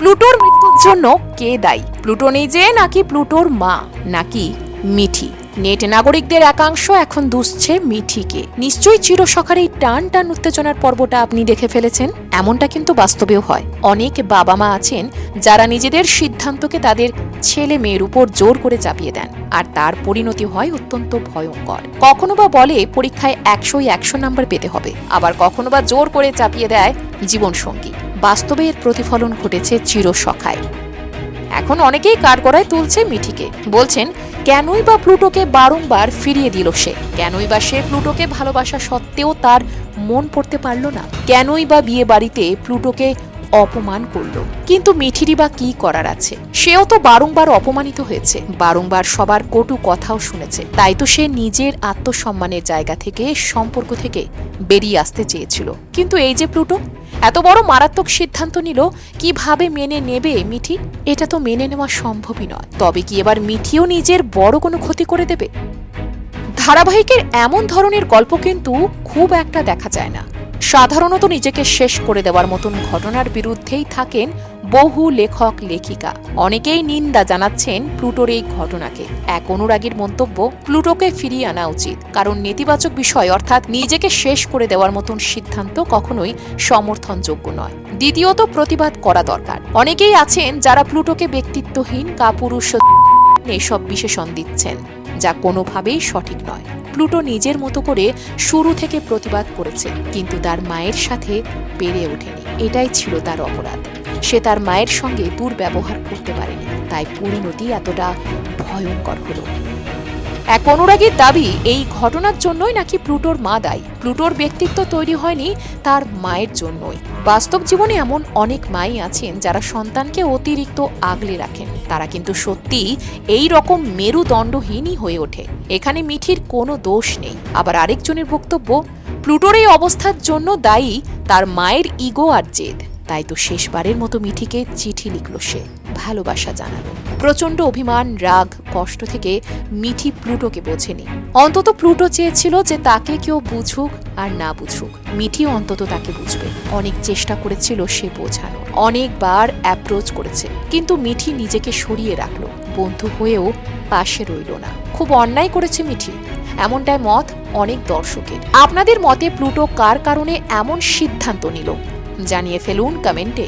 প্লুটোর মৃত্যুর জন্য কে দায়ী? প্লুটো নিজে নাকি প্লুটোর মা, নাকি মিঠি? নেট নাগরিকদের একাংশ এখন দুষছে মিঠিকে। নিশ্চয়ই চিরসখার এই টান টান উত্তেজনার পর্বটা আপনি দেখে ফেলেছেন, এমনটা কিন্তু বাস্তবেও হয়। অনেক বাবা মা আছেন, যারা নিজেদের সিদ্ধান্তকে তাদের ছেলে মেয়ের উপর জোর করে চাপিয়ে দেন, আর তার পরিণতি হয় অত্যন্ত ভয়ঙ্কর। কখনো বা বলে পরীক্ষায় একশোই একশো নাম্বার পেতে হবে, আবার কখনো বা জোর করে চাপিয়ে দেয় জীবনসঙ্গী। বাস্তবে এর প্রতিফলন ঘটেছে চিরসখায়। এখন অনেকেই কাঠগড়ায় তুলছে মিঠিকে। বলছেন, কেনই বা প্লুটোকে বারংবার ফিরিয়ে দিল সে? কেনই বা সে প্লুটোকে ভালোবাসা সত্ত্বেও তার মন পড়তে পারল না? কেনই বা বিয়ে বাড়িতে প্লুটোকে অপমান করল? কিন্তু মিঠিরই বা কি করার আছে? সেও তো বারংবার অপমানিত হয়েছে। বারংবার সবার কটু কথাও শুনেছে। তাই তো সে নিজের আত্মসম্মানের জায়গা থেকে, সম্পর্ক থেকে বেরিয়ে আসতে চেয়েছিল। কিন্তু এই যে প্লুটো এত বড় মারাত্মক সিদ্ধান্ত নিল, কীভাবে মেনে নেবে মিঠি? এটা তো মেনে নেওয়া সম্ভবই নয়। তবে কি এবার মিঠিও নিজের বড় কোনো ক্ষতি করে দেবে? ধারাবাহিকের এমন ধরনের গল্প কিন্তু খুব একটা দেখা যায় না। সাধারণত নিজেকে শেষ করে দেওয়ার মতন ঘটনার বিরুদ্ধেই থাকেন বহু লেখক, লেখিকা। অনেকেই নিন্দা জানাচ্ছেন প্লুটোর এই ঘটনাকে। এক অনুরাগীর মন্তব্য, প্লুটোকে ফিরিয়ে আনা উচিত। কারণ নেতিবাচক বিষয়, অর্থাৎ নিজেকে শেষ করে দেওয়ার মতন সিদ্ধান্ত কখনোই সমর্থনযোগ্য নয়। দ্বিতীয়ত, প্রতিবাদ করা দরকার। অনেকেই আছেন যারা প্লুটোকে ব্যক্তিত্বহীন, কাপুরুষ এসব বিশেষণ দিচ্ছেন, যা কোনোভাবেই সঠিক নয়। প্লুটো নিজের মতো করে শুরু থেকে প্রতিবাদ করেছে, কিন্তু তার মায়ের সাথে পেরে ওঠেনি। এটাই ছিল তার অপরাধ। সে তার মায়ের সঙ্গে দুর্ব্যবহার করতে পারেনি, তাই পরিণতি এতটা ভয়ঙ্কর হলো। এক অনুরাগীর দাবি, এই ঘটনার জন্যই নাকি প্লুটোর মা দায়ী। প্লুটোর ব্যক্তিত্ব তৈরি হয়নি তার মায়ের জন্যই। বাস্তব জীবনে এমন অনেক মাই আছেন যারা সন্তানকে অতিরিক্ত আগলে রাখেন। তারা কিন্তু সত্যি এই রকম মেরুদণ্ডহীনই হয়ে ওঠে। এখানে মিঠির কোনো দোষ নেই। আবার আরেকজনের বক্তব্য, প্লুটোর এই অবস্থার জন্য দায়ী তার মায়ের ইগো আর জেদ। তাই তো শেষবারের মতো মিঠিকে চিঠি লিখল সে, ভালোবাসা জানালো। প্রচণ্ড অভিমান, রাগ, কষ্ট থেকে মিঠি প্লুটোকে বোঝেনি। অন্তত প্লুটো চেয়েছিল যে তাকে কেউ বুঝুক আর না বুঝুক। মিঠি অন্তত তাকে বুঝবে। অনেক চেষ্টা করেছিল সে বোঝানো। অনেকবার অ্যাপ্রোচ করেছে। কিন্তু মিঠি নিজেকে সরিয়ে রাখল। বন্ধু হয়েও পাশে রইল না। খুব অন্যায় করেছে মিঠি। এমনটাই মত অনেক দর্শকের। আপনাদের মতে প্লুটো কার কারণে এমন সিদ্ধান্ত নিল? জানিয়ে ফেলুন কমেন্টে